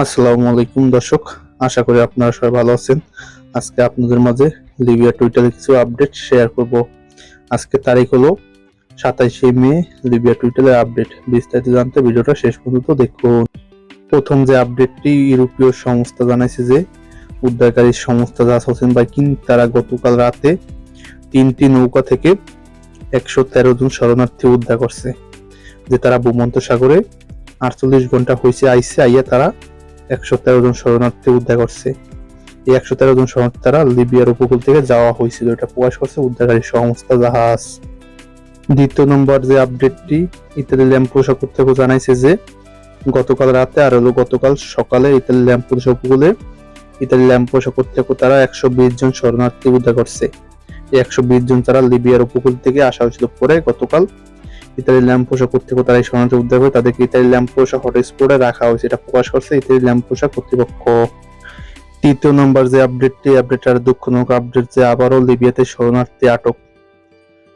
আসসালামু আলাইকুম দর্শক, আশা করি আপনারা সবাই ভালো আছেন। আজকে আপনাদের মাঝে লিবিয়া টুইটারে কিছু আপডেট শেয়ার করব। আজকে তারিখ হলো সাতাইশে মে লিবিয়া টুইটারের আপডেট বিস্তারিত জানতে ভিডিওটা শেষ পর্যন্ত দেখুন। প্রথম যে আপডেটটি ইউরোপীয় সংস্থা জানাইছে যে, উদ্ধারকারী সংস্থা জাস হোসেন বাইকিং তারা গতকাল রাতে তিনটি নৌকা থেকে একশো তেরো জন শরণার্থী উদ্ধার করছে, যে তারা ভূমন্ত সাগরে আটচল্লিশ ঘণ্টা হয়েছে আইসে আইয়া তারা একশো তেরো জন শরণার্থী উদ্ধার করছে। এই একশো তেরো জন শরণার্থী তারা লিবিয়ার উপকূল থেকে যাওয়া হয়েছিল। এটা প্রকাশ করছে উদ্ধারকারী সংস্থা জাহাজ। দ্বিতীয় নম্বর যে আপডেটটি, ইতালি ল্যাম্পোসা কর্তৃপক্ষ জানাইছে যে, গতকাল রাতে আর হলো গতকাল সকালে ইতালি ল্যাম্পোসা উপকূলে, ইতালি ল্যাম্পোসা কর্তৃপক্ষ তারা একশো বিশ জন শরণার্থী উদ্ধার করছে। একশো বিশ জন তারা লিবিয়ার উপকূল থেকে আসা হয়েছিল পরে গতকাল ইতালি ল্যাম্পোসা কর্তৃপক্ষ তারা এই শরণার্থী উদ্ধার করে তাদেরকে ইতালি ল্যাম্পোসা হটস্পটে রাখা হয়েছে। এটা প্রকাশ করছে ইতালি ল্যাম্পোসা কর্তৃপক্ষ। তৃতীয় নম্বর যে আপডেটটি আপডেট আর দুঃখজনক আপডেট যে আবারও লিবিয়াতে শরণার্থী আটক।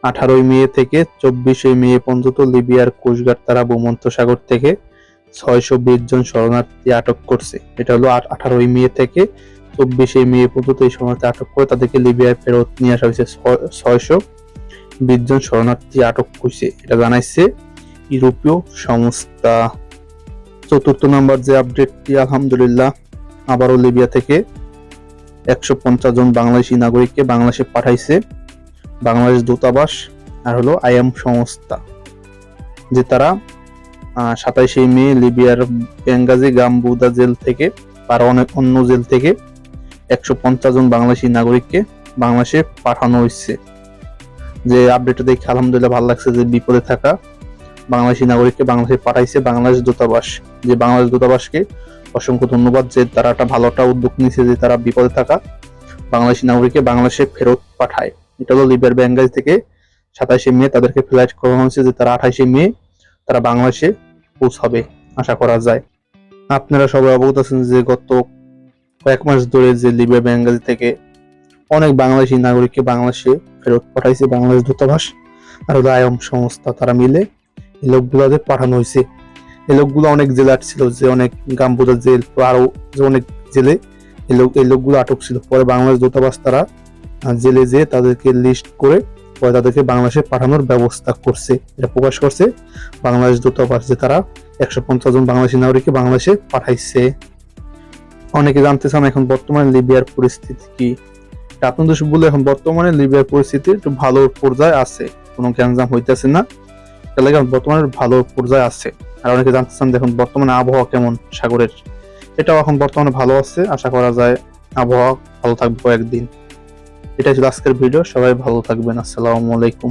আঠারোই মে থেকে চব্বিশে মে পর্যন্ত লিবিয়ার কোস্টগার্ড তারা ভূমন্ত সাগর থেকে ছয়শো বিশ জন শরণার্থী আটক করছে। এটা হলো আঠারোই মে থেকে চব্বিশে মে পর্যন্ত এই শরণার্থী আটক করে তাদেরকে লিবিয়ায় ফেরত নিয়ে আসা হয়েছে। ছয়শো বিশ জন শরণার্থী আটক করছে। এটা জানাইছে ইউরোপীয় সংস্থা। চতুর্থ নম্বর যে আপডেটটি, আলহামদুলিল্লাহ, আবারও লিবিয়া থেকে একশো পঞ্চাশ জন বাংলাদেশি নাগরিককে বাংলাদেশে পাঠাইছে। বাংলাদেশ দূতাবাস আর হলো আইএম সংস্থা, যে তারা সাতাইশে মে লিবিয়ার বেঙ্গাজি গাম্বুদা জেল থেকে, আর অনেক অন্য জেল থেকে একশো পঞ্চাশ জন বাংলাদেশি নাগরিককে বাংলাদেশে পাঠানো হয়েছে। যে আপডেটটা দেখে আলহামদুলিল্লাহ ভালো লাগছে যে বিপদে থাকা বাংলাদেশি নাগরিককে বাংলাদেশে পাঠাইছে বাংলাদেশ দূতাবাস। যে বাংলাদেশ দূতাবাসকে অসংখ্য ধন্যবাদ যে তারা একটা ভালো একটা উদ্যোগ নিয়েছে যে তারা বিপদে থাকা বাংলাদেশি নাগরিককে বাংলাদেশে ফেরত পাঠায়। এটা হলো লিবিয়ার বেঙ্গাল থেকে সাতাশে মে তাদেরকে ফ্লাইট করানো হয়েছে যে তারা আঠাশে মে তারা বাংলাদেশে পৌঁছাবে, আশা করা যায়। আপনারা সবাই অবগত আছেন যে গত কয়েক মাস ধরে যে লিবিয়া বেঙ্গালি থেকে অনেক বাংলাদেশি নাগরিককে বাংলাদেশে ফেরত পাঠাইছে বাংলাদেশ দূতাবাস আর আয়ম সংস্থা তারা মিলে এই লোকগুলোদের পাঠানো হয়েছে এই লোকগুলো অনেক জেলার ছিল, যে অনেক গাম্বুদা জেল আরও যে অনেক জেলে এই লোক, এই লোকগুলো আটক ছিল। পরে বাংলাদেশ দূতাবাস তারা জেলে যেয়ে তাদেরকে লিস্ট করে পরে তাদেরকে বাংলাদেশে পাঠানোর ব্যবস্থা করছে। এটা প্রকাশ করছে বাংলাদেশ দূতাবাস, যে তারা একশো পঞ্চাশ জন বাংলাদেশি নাগরিককে বাংলাদেশে পাঠাইছে। অনেকে জানতে চান এখন বর্তমানে লিবিয়ার পরিস্থিতি কি? আপনাদের বলে এখন বর্তমানে লিবিয়ার পরিস্থিতি একটু ভালো পর্যায়ে আছে। কোনো গ্যাঞ্জাম হইতেছে না। তাহলে এখন বর্তমানে ভালো পর্যায়ে আছে। আর অনেকে জানতে চান দেখুন বর্তমানে আবহাওয়া কেমন সাগরের। এটাও এখন বর্তমানে ভালো আছে। আশা করা যায় আবহাওয়া ভালো থাকবে কয়েকদিন। এটাই ছিল আজকের ভিডিও। সবাই ভালো থাকবেন। আসসালামু আলাইকুম।